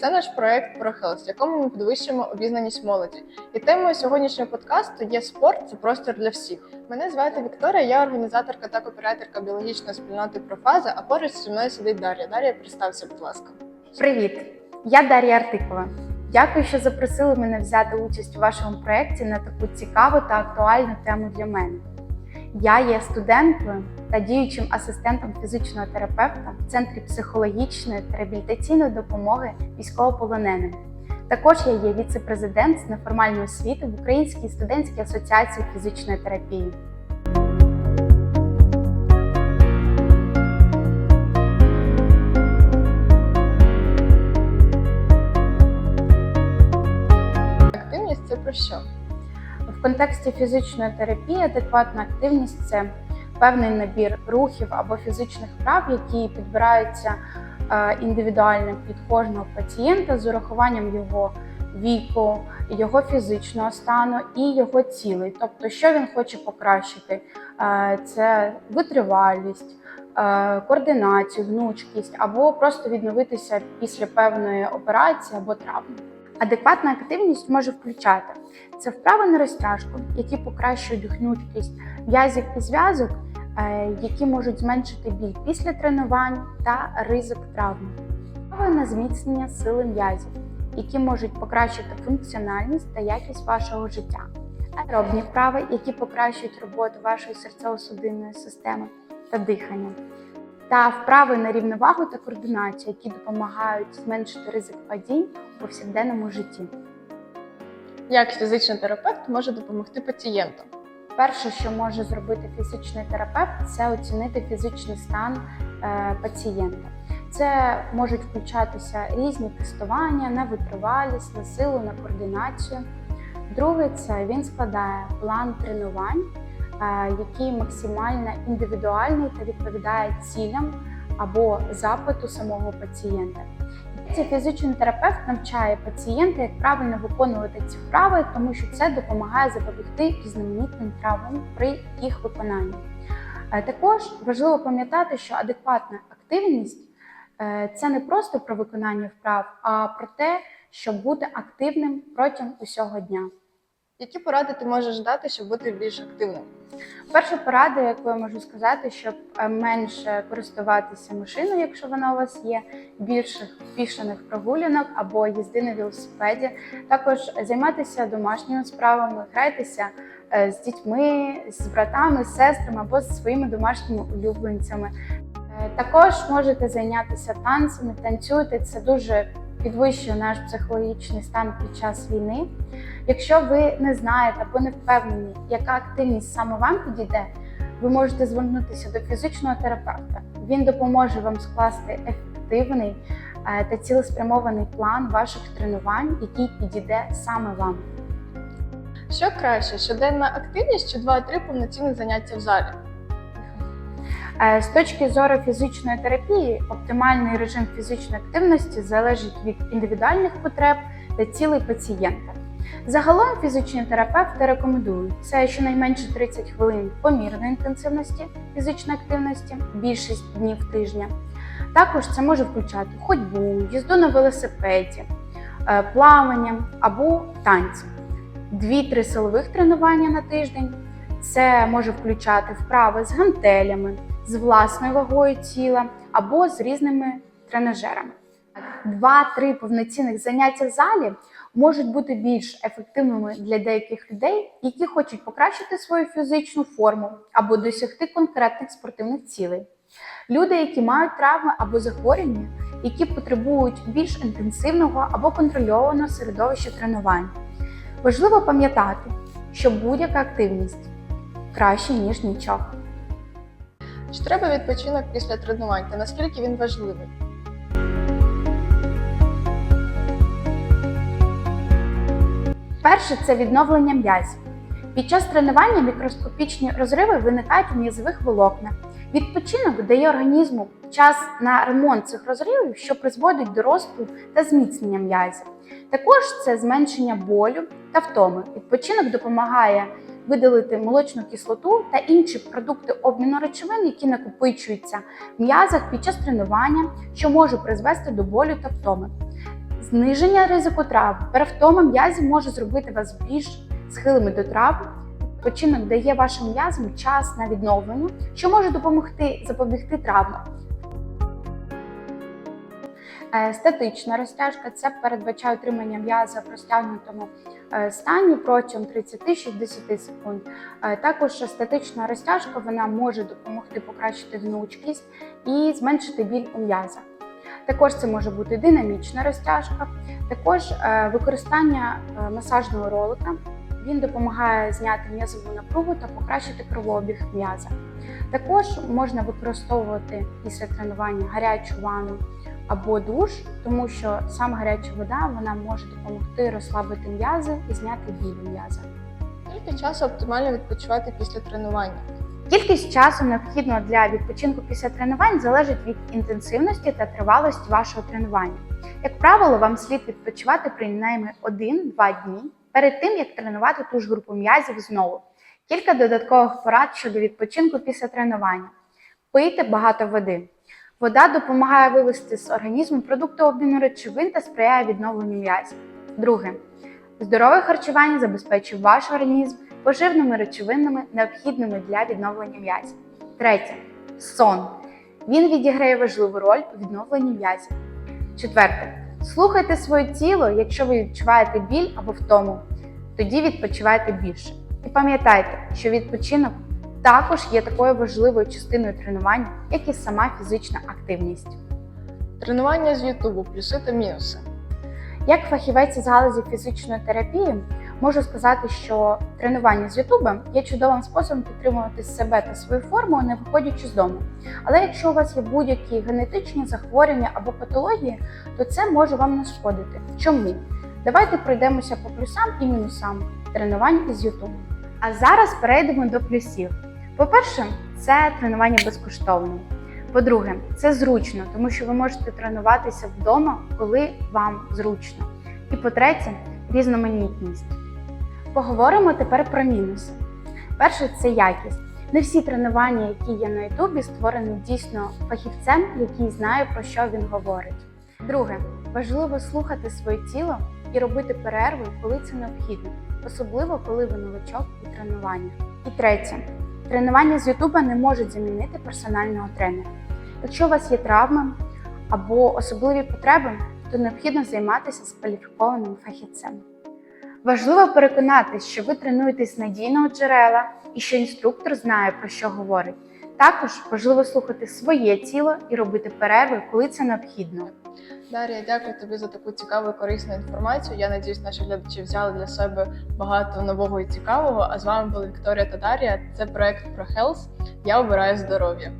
Це наш проект про Health, в якому ми підвищуємо обізнаність молоді. І темою сьогоднішнього подкасту є спорт це простір для всіх. Мене звати Вікторія, я організаторка та кооператорка біологічної спільноти Профаза, а поруч зі мною сидить Дар'я. Дар'я, представся, будь ласка. Привіт! Я Дар'я Артикова. Дякую, що запросили мене взяти участь у вашому проєкті на таку цікаву та актуальну тему для мене. Я є студенткою та діючим асистентом фізичного терапевта в Центрі психологічної та реабілітаційної допомоги військовополоненим. Також я є віце-президент з неформальної освіти в Українській студентській асоціації фізичної терапії. Активність це про що? В контексті фізичної терапії адекватна активність це певний набір рухів або фізичних вправ, які підбираються е, індивідуально під кожного пацієнта з урахуванням його віку, його фізичного стану і його цілей. Тобто, що він хоче покращити, Е, це витривалість. е, Координацію, гнучкість або просто відновитися після певної операції або травми. Адекватна активність може включати це вправи на розтяжку, які покращують гнучкість м'язів і зв'язок, які можуть зменшити біль після тренувань та ризик травми. Вправи на зміцнення сили м'язів, які можуть покращити функціональність та якість вашого життя. Аеробні вправи, які покращують роботу вашої серцево-судинної системи та дихання. Та вправи на рівновагу та координацію, які допомагають зменшити ризик падінь у повсякденному житті. Як фізичний терапевт може допомогти пацієнту? Перше, що може зробити фізичний терапевт, це оцінити фізичний стан е, пацієнта. Це можуть включатися різні тестування на витривалість, на силу, на координацію. Друге, це він складає план тренувань, е, який максимально індивідуальний та відповідає цілям або запиту самого пацієнта. Фізичний терапевт навчає пацієнта, як правильно виконувати ці вправи, тому що це допомагає запобігти різноманітним травмам при їх виконанні. Е, Також важливо пам'ятати, що адекватна активність е, це не просто про виконання вправ, а про те, щоб бути активним протягом усього дня. Які поради ти можеш дати, щоб бути більш активним? Перша порада, яку я можу сказати, щоб е, менше користуватися машиною, якщо вона у вас є, більших пішених прогулянок або їзди на велосипеді. Також займатися домашніми справами, грайтеся е, з дітьми, з братами, з сестрами або зі своїми домашніми улюбленцями. Е, Також можете зайнятися танцями, танцюйте. Це дуже підвищує наш психологічний стан під час війни. Якщо ви не знаєте або не впевнені, яка активність саме вам підійде, ви можете звернутися до фізичного терапевта. Він допоможе вам скласти ефективний е, та цілеспрямований план ваших тренувань, який підійде саме вам. Що краще, щоденна активність чи 2-3 повноцінних заняття в залі? Е, З точки зору фізичної терапії, оптимальний режим фізичної активності залежить від індивідуальних потреб та цілей пацієнта. Загалом фізичні терапевти рекомендують це щонайменше 30 хвилин помірної інтенсивності фізичної активності, більшість днів тижня. Також це може включати ходьбу, їзду на велосипеді, е, плавання або танці. Дві-три силових тренування на тиждень. Це може включати вправи з гантелями, з власною вагою тіла або з різними тренажерами. Два-три повноцінних заняття в залі можуть бути більш ефективними для деяких людей, які хочуть покращити свою фізичну форму або досягти конкретних спортивних цілей. Люди, які мають травми або захворювання, які потребують більш інтенсивного або контрольованого середовища тренувань. Важливо пам'ятати, що будь-яка активність краще ніж нічого. Чи треба відпочинок після тренувань та наскільки він важливий? Перше це відновлення м'язів. Під час тренування мікроскопічні розриви виникають у м'язових волокнах. Відпочинок дає організму час на ремонт цих розривів, що призводить до росту та зміцнення м'язів. Також це зменшення болю та втоми. Відпочинок допомагає видалити молочну кислоту та інші продукти обміну речовин, які накопичуються в м'язах під час тренування, що може призвести до болю та втоми. Зниження ризику травм. Перевтома м'язів може зробити вас більш схилими до травм. Відпочинок дає вашим м'язам час на відновлення, що може допомогти запобігти травмам. Е, Статична розтяжка це передбачає утримання м'яза в розтягнутому е, стані протягом 30-60 секунд. Е, Також статична розтяжка вона може допомогти покращити гнучкість і зменшити біль у м'язах. Також це може бути динамічна розтяжка, також використання масажного ролика. Він допомагає зняти м'язову напругу та покращити кровообіг м'яза. Також можна використовувати після тренування гарячу ванну або душ, тому що саме гаряча вода вона може допомогти розслабити м'язи і зняти біль м'яза. Скільки часу оптимально відпочивати після тренування? Кількість часу необхідного для відпочинку після тренувань залежить від інтенсивності та тривалості вашого тренування. Як правило, вам слід відпочивати принаймні 1-2 дні перед тим, як тренувати ту ж групу м'язів знову. Кілька додаткових порад щодо відпочинку після тренування. Пийте багато води. Вода допомагає вивести з організму продукти обміну речовин та сприяє відновленню м'язів. Друге. Здорове харчування забезпечує ваш організм поживними речовинами, необхідними для відновлення м'язів. Третє сон. Він відіграє важливу роль у відновленні м'язів. Четверте. Слухайте своє тіло, якщо ви відчуваєте біль або втому, тоді відпочивайте більше. І пам'ятайте, що відпочинок також є такою важливою частиною тренування, як і сама фізична активність. Тренування з Ютубу, плюси та мінуси. Як фахівець із галузі фізичної терапії, можу сказати, що тренування з Ютуба є чудовим способом підтримувати себе та свою форму, не виходячи з дому. Але якщо у вас є будь-які генетичні захворювання або патології, то це може вам нашкодити. Чому? Давайте пройдемося по плюсам і мінусам тренувань із Ютубу. А зараз перейдемо до плюсів. По-перше, це тренування безкоштовне. По-друге, це зручно, тому що ви можете тренуватися вдома, коли вам зручно. І по-третє, різноманітність. Поговоримо тепер про мінуси. Перше це якість. Не всі тренування, які є на Ютубі, створені дійсно фахівцем, який знає про що він говорить. Друге, важливо слухати своє тіло і робити перерви, коли це необхідно, особливо коли ви новачок у тренуваннях. І третє, тренування з Ютуба не можуть замінити персонального тренера. Якщо у вас є травми або особливі потреби, то необхідно займатися з кваліфікованим фахівцем. Важливо переконатись, що ви тренуєтесь з надійного джерела і що інструктор знає про що говорить. Також важливо слухати своє тіло і робити перерви, коли це необхідно. Дар'я, дякую тобі за таку цікаву і корисну інформацію. Я надіюсь, наші глядачі взяли для себе багато нового і цікавого. А з вами були Вікторія та Дар'я. Це проект про Health. Я обираю здоров'я.